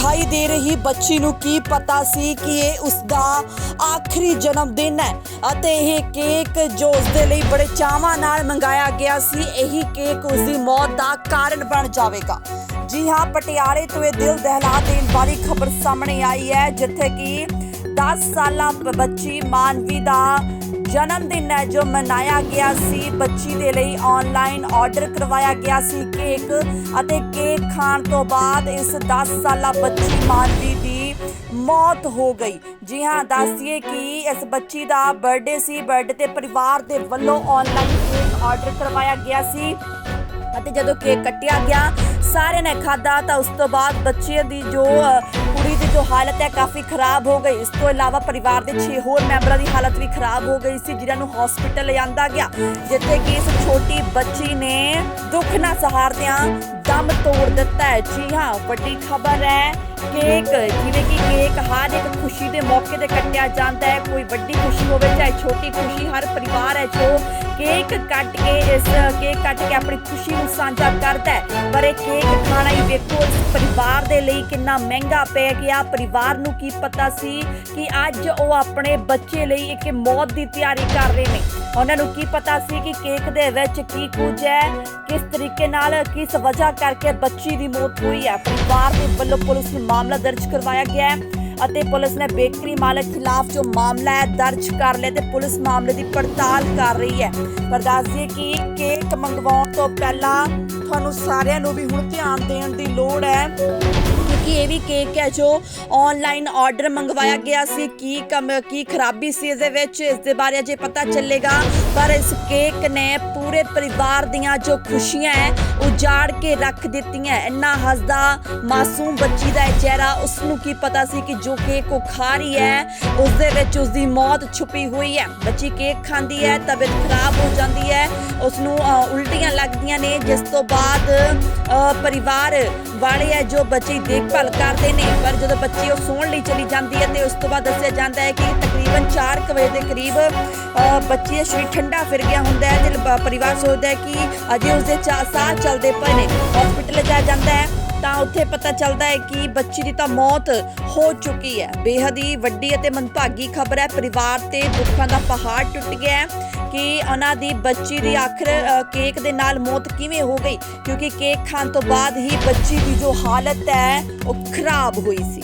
ਦਿਖਾਈ ਦੇ ਰਹੀ ਬੱਚੀ ਨੂੰ ਕੀ ਪਤਾ ਸੀ ਕਿ ਇਹ ਉਸ ਦਾ ਆਖਰੀ ਜਨਮ ਦਿਨ ਹੈ ਅਤੇ ਇਹ ਕੇਕ ਜੋ ਉਸ ਦੇ ਲਈ ਬੜੇ ਚਾਵਾਂ ਨਾਲ ਮੰਗਾਇਆ ਗਿਆ ਸੀ, ਇਹੀ ਕੇਕ ਉਸ ਦੀ ਮੌਤ ਦਾ ਕਾਰਨ ਬਣ ਜਾਵੇਗਾ। ਜੀ ਹਾਂ, ਪਟਿਆਲੇ ਤੋਂ ਇਹ ਦਿਲ ਦਹਿਲਾ ਦੇਣ ਵਾਲੀ ਖਬਰ ਸਾਹਮਣੇ ਆਈ ਹੈ, ਜਿੱਥੇ ਕਿ 10 ਸਾਲਾਂ ਬੱਚੀ ਮਾਨਵੀ ਦਾ ਜਨਮ ਦਿਨ ਹੈ ਜੋ ਮਨਾਇਆ ਗਿਆ ਸੀ। ਬੱਚੀ ਦੇ ਲਈ ਆਨਲਾਈਨ ਆਰਡਰ ਕਰਵਾਇਆ ਗਿਆ ਸੀ ਕੇਕ ਅਤੇ ਕੇਕ ਖਾਣ ਤੋਂ ਬਾਅਦ ਇਸ 10 ਸਾਲਾ ਬੱਚੀ ਮਾਨਵੀ ਦੀ ਮੌਤ ਹੋ ਗਈ। ਜੀ ਹਾਂ, ਦੱਸੀਏ ਕਿ ਇਸ ਬੱਚੀ ਦਾ ਬਰਥਡੇ ਸੀ। ਬਰਥਡੇ ਤੇ ਪਰਿਵਾਰ ਦੇ ਵੱਲੋਂ ਆਨਲਾਈਨ ਕੇਕ ਆਰਡਰ ਕਰਵਾਇਆ ਗਿਆ ਸੀ ਅਤੇ ਜਦੋਂ ਕੇਕ ਕੱਟਿਆ ਗਿਆ, ਸਾਰਿਆਂ ਨੇ ਖਾਧਾ ਤਾਂ ਉਸ ਤੋਂ ਬਾਅਦ ਬੱਚੇ ਦੀ ਜੋ ਹਾਲਤ ਹੈ ਕਾਫੀ ਖਰਾਬ ਹੋ ਗਈ। ਇਸ ਤੋਂ ਇਲਾਵਾ ਪਰਿਵਾਰ ਦੇ 6 ਹੋਰ ਮੈਂਬਰਾਂ ਦੀ ਹਾਲਤ ਵੀ ਖਰਾਬ ਹੋ ਗਈ ਸੀ, ਜਿਨ੍ਹਾਂ ਨੂੰ ਹਸਪੀਟਲ ਲਿਆਂਦਾ ਗਿਆ, ਜਿੱਥੇ ਕਿ ਇਸ ਛੋਟੀ ਬੱਚੀ ਨੇ ਦੁੱਖ ਨਾਲ ਸਹਾਰਦਿਆਂ ਦਮ ਤੋੜ ਦਿੱਤਾ ਹੈ। ਜੀ ਹਾਂ, ਵੱਡੀ ਖਬਰ ਹੈ ਕੇਕ, ਜਿਵੇਂ ਕਿ ਕੇਕ ਹਰ ਇੱਕ ਖੁਸ਼ੀ ਦੇ ਮੌਕੇ ਤੇ ਕੱਟਿਆ ਜਾਂਦਾ ਹੈ। ਕੋਈ ਵੱਡੀ ਖੁਸ਼ੀ ਹੋਵੇ, ਚਾਹੇ ਛੋਟੀ ਖੁਸ਼ੀ, ਹਰ ਪਰਿਵਾਰ ਹੈ ਜੋ ਕੇਕ ਕੱਟ ਕੇ, ਇਸ ਕੇਕ ਕੱਟ ਕੇ ਆਪਣੀ ਖੁਸ਼ੀ ਨੂੰ ਸਾਂਝਾ ਕਰਦਾ ਹੈ। ਪਰ ਇਹ ਕੇਕ ਖਾਣਾ ਹੀ ਵੇਖੋ, ਇਸ ਪਰਿਵਾਰ ਦੇ ਲਈ ਕਿੰਨਾ ਮਹਿੰਗਾ ਪੈ ਗਿਆ। ਪਰਿਵਾਰ ਨੂੰ ਕੀ ਪਤਾ ਸੀ ਕਿ ਅੱਜ ਉਹ ਆਪਣੇ ਬੱਚੇ ਲਈ ਇੱਕ ਮੌਤ ਦੀ ਤਿਆਰੀ ਕਰ ਰਹੇ ਨੇ। ਉਹਨਾਂ ਨੂੰ ਕੀ ਪਤਾ ਸੀ ਕਿ ਕੇਕ ਦੇ ਵਿੱਚ ਕੀ ਕੁਝ ਹੈ, ਕਿਸ ਤਰੀਕੇ ਨਾਲ, ਕਿਸ ਵਜ੍ਹਾ ਕਰਕੇ ਬੱਚੀ ਦੀ ਮੌਤ ਹੋਈ ਹੈ। ਪਰਿਵਾਰ ਦੇ ਵੱਲੋਂ ਪੁਲਿਸ ਨੂੰ ਮਾਮਲਾ ਦਰਜ ਕਰਵਾਇਆ ਗਿਆ ਹੈ ਅਤੇ ਪੁਲਿਸ ਨੇ ਬੇਕਰੀ ਮਾਲਕ ਖਿਲਾਫ ਜੋ ਮਾਮਲਾ ਹੈ, ਦਰਜ ਕਰ ਲਿਆ ਤੇ ਪੁਲਿਸ ਮਾਮਲੇ ਦੀ ਪੜਤਾਲ ਕਰ ਰਹੀ ਹੈ। ਪਰ ਦੱਸ ਕਿ ਕੇਕ ਮੰਗਵਾਉਣ ਤੋਂ ਪਹਿਲਾਂ ਤੁਹਾਨੂੰ ਸਾਰਿਆਂ ਨੂੰ ਵੀ ਹੁਣ ਧਿਆਨ ਦੇਣ ਦੀ ਲੋੜ ਹੈ। ਵੀ ਕੇਕ ਹੈ ਜੋ ਆਨਲਾਈਨ ਆਰਡਰ ਮੰਗਵਾਇਆ ਗਿਆ ਸੀ। ਕੀ ਕਮ, ਕੀ ਖਰਾਬੀ ਸੀ ਇਸ ਦੇ ਵਿੱਚ? ਇਸ ਦੇ ਬਾਰੇ ਅਜੇ ਪਤਾ ਚੱਲੇਗਾ। ਪਰ ਇਸ ਕੇਕ ਨੇ ਪੂਰੇ ਪਰਿਵਾਰ ਦੀਆਂ ਜੋ ਖੁਸ਼ੀਆਂ ਹੈ, ਉਜਾੜ ਕੇ ਰੱਖ ਦਿੱਤੀਆਂ ਇੰਨਾ ਹੱਸਦਾ, ਮਾਸੂਮ ਬੱਚੀ ਦਾ ਚਿਹਰਾ ਉਸ ਨੂੰ ਕੀ ਪਤਾ ਸੀ ਕਿ ਜੋ ਕੇਕ ਉਹ ਖਾ ਰਹੀ ਹੈ, ਉਸ ਦੇ ਵਿੱਚ ਉਸ ਦੀ ਮੌਤ ਛੁਪੀ ਹੋਈ ਹੈ। ਬੱਚੀ ਕੇਕ ਖਾਂਦੀ ਹੈ, ਤਬੀਅਤ ਖਰਾਬ ਹੋ ਜਾਂਦੀ ਹੈ ਉਸ ਨੂੰ ਉਲਟੀਆਂ ਲੱਗਦੀਆਂ ਨੇ। ਜਿਸ ਤੋਂ ਬਾਅਦ ਪਰਿਵਾਰ ਵਾਲੇ ਹੈ ਜੋ ਬੱਚੀ ਦੇਖਭਾਲ ਕਰਦੇ ਨੇ ਪਰ ਜਦੋਂ ਬੱਚੀ ਉਹ ਸੌਣ ਲਈ ਚਲੀ ਜਾਂਦੀ ਹੈ ਤੇ ਉਸ ਤੋਂ ਬਾਅਦ ਦੱਸਿਆ ਜਾਂਦਾ ਹੈ ਕਿ ਤਕਰੀਬਨ 4 ਕੁ ਵਜੇ ਦੇ ਕਰੀਬ ਅ, ਬੱਚੀ ਦਾ ਸਰੀਰ ਠੰਡਾ ਫਿਰ ਗਿਆ ਹੁੰਦਾ ਹੈ ਤੇ ਪਰਿਵਾਰ ਸੋਚਦਾ ਹੈ ਕਿ ਅਜੇ ਉਸਦੇ ਚਾ- ਸਾਹ ਚੱਲਦੇ ਪਏ ਨੇ। ਹਸਪੀਟਲ ਜਾ ਜਾਂਦਾ ਹੈ। ਤਾਂ ਉੱਥੇ ਪਤਾ ਚੱਲਦਾ ਹੈ ਕਿ ਬੱਚੀ ਦੀ ਤਾਂ ਮੌਤ ਹੋ ਚੁੱਕੀ ਹੈ। ਬੇਹੱਦ ਹੀ ਵੱਡੀ ਅਤੇ ਮੰਦਭਾਗੀ ਖਬਰ ਹੈ। ਪਰਿਵਾਰ ਤੇ ਦੁੱਖਾਂ ਦਾ ਪਹਾੜ ਟੁੱਟ ਗਿਆ ਹੈ ਕਿ ਉਹਨਾਂ ਦੀ ਬੱਚੀ ਦੀ ਆਖਰ ਕੇਕ ਦੇ ਨਾਲ ਮੌਤ ਕਿਵੇਂ ਹੋ ਗਈ? ਕਿਉਂਕਿ ਕੇਕ ਖਾਣ ਤੋਂ ਬਾਅਦ ਹੀ ਬੱਚੀ ਦੀ ਜੋ ਹਾਲਤ ਹੈ, ਉਹ ਖਰਾਬ ਹੋਈ ਸੀ।